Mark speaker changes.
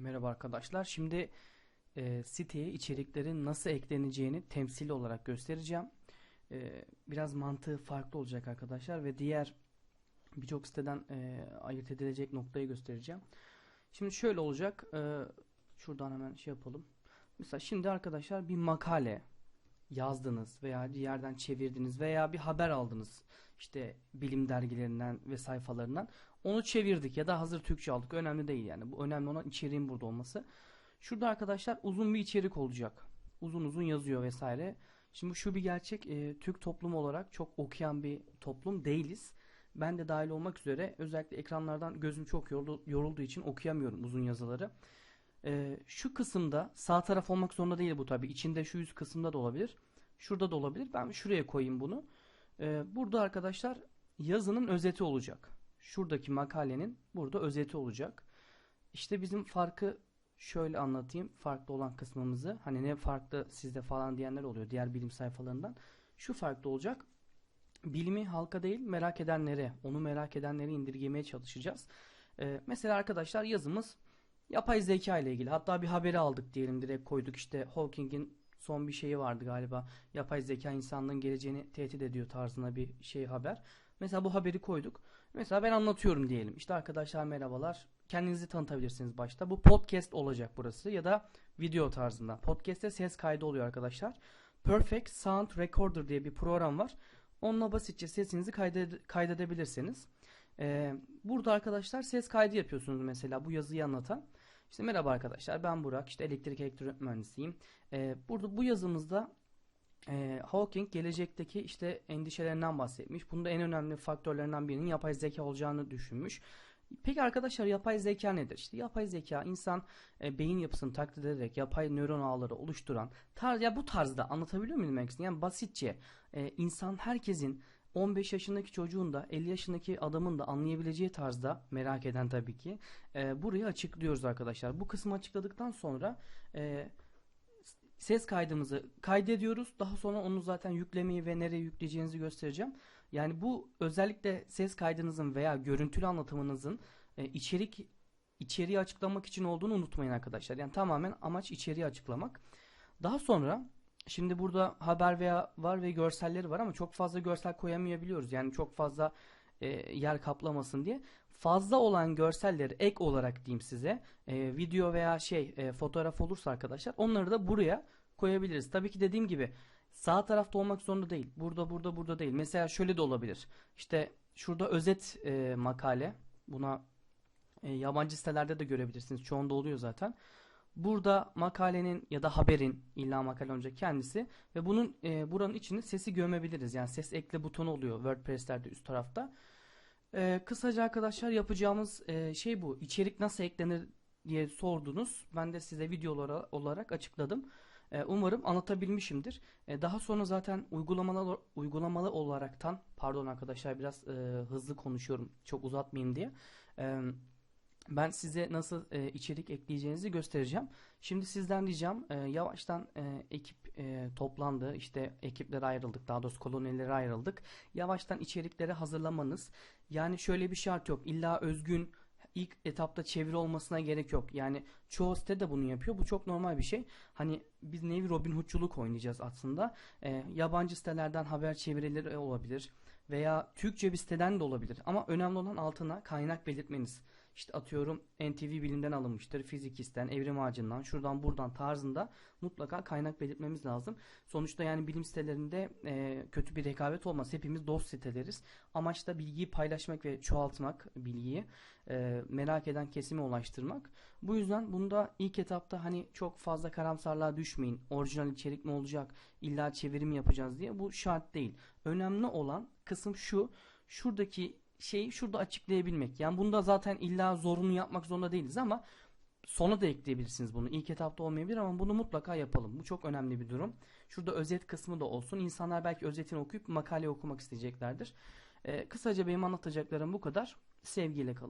Speaker 1: Merhaba arkadaşlar. Şimdi e, siteye içeriklerin nasıl ekleneceğini temsili olarak göstereceğim. E, biraz mantığı farklı olacak arkadaşlar ve diğer birçok siteden e, ayırt edilecek noktayı göstereceğim. Şimdi şöyle olacak. E, şuradan hemen şey yapalım. Mesela şimdi arkadaşlar bir makale yazdınız veya bir yerden çevirdiniz veya bir haber aldınız. İşte bilim dergilerinden ve sayfalarından. Onu çevirdik ya da hazır Türkçe aldık. Önemli değil yani. Bu önemli olan içeriğin burada olması. Şurada arkadaşlar uzun bir içerik olacak. Uzun uzun yazıyor vesaire. Şimdi şu bir gerçek. E, Türk toplumu olarak çok okuyan bir toplum değiliz. Ben de dahil olmak üzere özellikle ekranlardan gözüm çok yoruldu, yorulduğu için okuyamıyorum uzun yazıları. E, şu kısımda sağ taraf olmak zorunda değil bu tabi. İçinde şu üst kısımda da olabilir. Şurada da olabilir. Ben şuraya koyayım bunu. E, burada arkadaşlar yazının özeti olacak. Şuradaki makalenin burada özeti olacak. İşte bizim farkı şöyle anlatayım. Farklı olan kısmımızı. Hani ne farklı sizde falan diyenler oluyor diğer bilim sayfalarından. Şu farklı olacak. Bilimi halka değil merak edenlere, onu merak edenlere indirgemeye çalışacağız. Ee, mesela arkadaşlar yazımız yapay zeka ile ilgili. Hatta bir haberi aldık diyelim direkt koyduk. İşte Hawking'in son bir şeyi vardı galiba. Yapay zeka insanlığın geleceğini tehdit ediyor tarzında bir şey haber. Mesela bu haberi koyduk. Mesela ben anlatıyorum diyelim. İşte arkadaşlar merhabalar. Kendinizi tanıtabilirsiniz başta. Bu podcast olacak burası ya da video tarzında. Podcast'te ses kaydı oluyor arkadaşlar. Perfect Sound Recorder diye bir program var. Onunla basitçe sesinizi kayded kaydedebilirsiniz. Ee, burada arkadaşlar ses kaydı yapıyorsunuz mesela bu yazıyı anlatan. İşte merhaba arkadaşlar ben Burak işte elektrik elektronik mühendisiyim. Ee, burada bu yazımızda e, Hawking gelecekteki işte endişelerinden bahsetmiş. Bunda en önemli faktörlerinden birinin yapay zeka olacağını düşünmüş. Peki arkadaşlar yapay zeka nedir? İşte yapay zeka insan e, beyin yapısını taklit ederek yapay nöron ağları oluşturan tarz ya bu tarzda anlatabiliyor muyum demek? Yani basitçe e, insan herkesin 15 yaşındaki çocuğun da 50 yaşındaki adamın da anlayabileceği tarzda merak eden tabii ki e, burayı açıklıyoruz arkadaşlar. Bu kısmı açıkladıktan sonra e, ses kaydımızı kaydediyoruz. Daha sonra onu zaten yüklemeyi ve nereye yükleyeceğinizi göstereceğim. Yani bu özellikle ses kaydınızın veya görüntülü anlatımınızın e, içerik içeriği açıklamak için olduğunu unutmayın arkadaşlar. Yani tamamen amaç içeriği açıklamak. Daha sonra şimdi burada haber veya var ve görselleri var ama çok fazla görsel koyamayabiliyoruz. Yani çok fazla e, yer kaplamasın diye. Fazla olan görselleri ek olarak diyeyim size e, video veya şey e, fotoğraf olursa arkadaşlar onları da buraya koyabiliriz. Tabii ki dediğim gibi sağ tarafta olmak zorunda değil. Burada burada burada değil. Mesela şöyle de olabilir. İşte şurada özet e, makale. Buna e, yabancı sitelerde de görebilirsiniz. Çoğunda oluyor zaten. Burada makalenin ya da haberin illa makale olacak kendisi ve bunun e, buranın içine sesi gömebiliriz. Yani ses ekle butonu oluyor WordPress'lerde üst tarafta. E, kısaca arkadaşlar yapacağımız e, şey bu. İçerik nasıl eklenir diye sordunuz. Ben de size video olarak açıkladım. E, umarım anlatabilmişimdir. E, daha sonra zaten uygulamalı uygulamalı olaraktan pardon arkadaşlar biraz e, hızlı konuşuyorum çok uzatmayayım diye. E, ben size nasıl e, içerik ekleyeceğinizi göstereceğim. Şimdi sizden ricam e, yavaştan e, ekip e, toplandı. İşte ekipler ayrıldık. Daha doğrusu kolonilere ayrıldık. Yavaştan içerikleri hazırlamanız. Yani şöyle bir şart yok. İlla özgün ilk etapta çeviri olmasına gerek yok. Yani çoğu site de bunu yapıyor. Bu çok normal bir şey. Hani biz nevi Robin Hood'culuk oynayacağız aslında. E, yabancı sitelerden haber çevirileri olabilir. Veya Türkçe bir siteden de olabilir. Ama önemli olan altına kaynak belirtmeniz. İşte atıyorum NTV bilimden alınmıştır, fizikisten, evrim ağacından, şuradan buradan tarzında mutlaka kaynak belirtmemiz lazım. Sonuçta yani bilim sitelerinde e, kötü bir rekabet olmaz. Hepimiz dost siteleriz. Amaç da bilgiyi paylaşmak ve çoğaltmak bilgiyi. E, merak eden kesime ulaştırmak. Bu yüzden bunda ilk etapta hani çok fazla karamsarlığa düşmeyin. Orijinal içerik mi olacak? İlla çevirim yapacağız diye. Bu şart değil. Önemli olan kısım şu. Şuradaki şeyi şurada açıklayabilmek. Yani bunda zaten illa zorunlu yapmak zorunda değiliz ama sona da ekleyebilirsiniz bunu. İlk etapta olmayabilir ama bunu mutlaka yapalım. Bu çok önemli bir durum. Şurada özet kısmı da olsun. İnsanlar belki özetini okuyup makale okumak isteyeceklerdir. Ee, kısaca benim anlatacaklarım bu kadar. Sevgiyle kalın.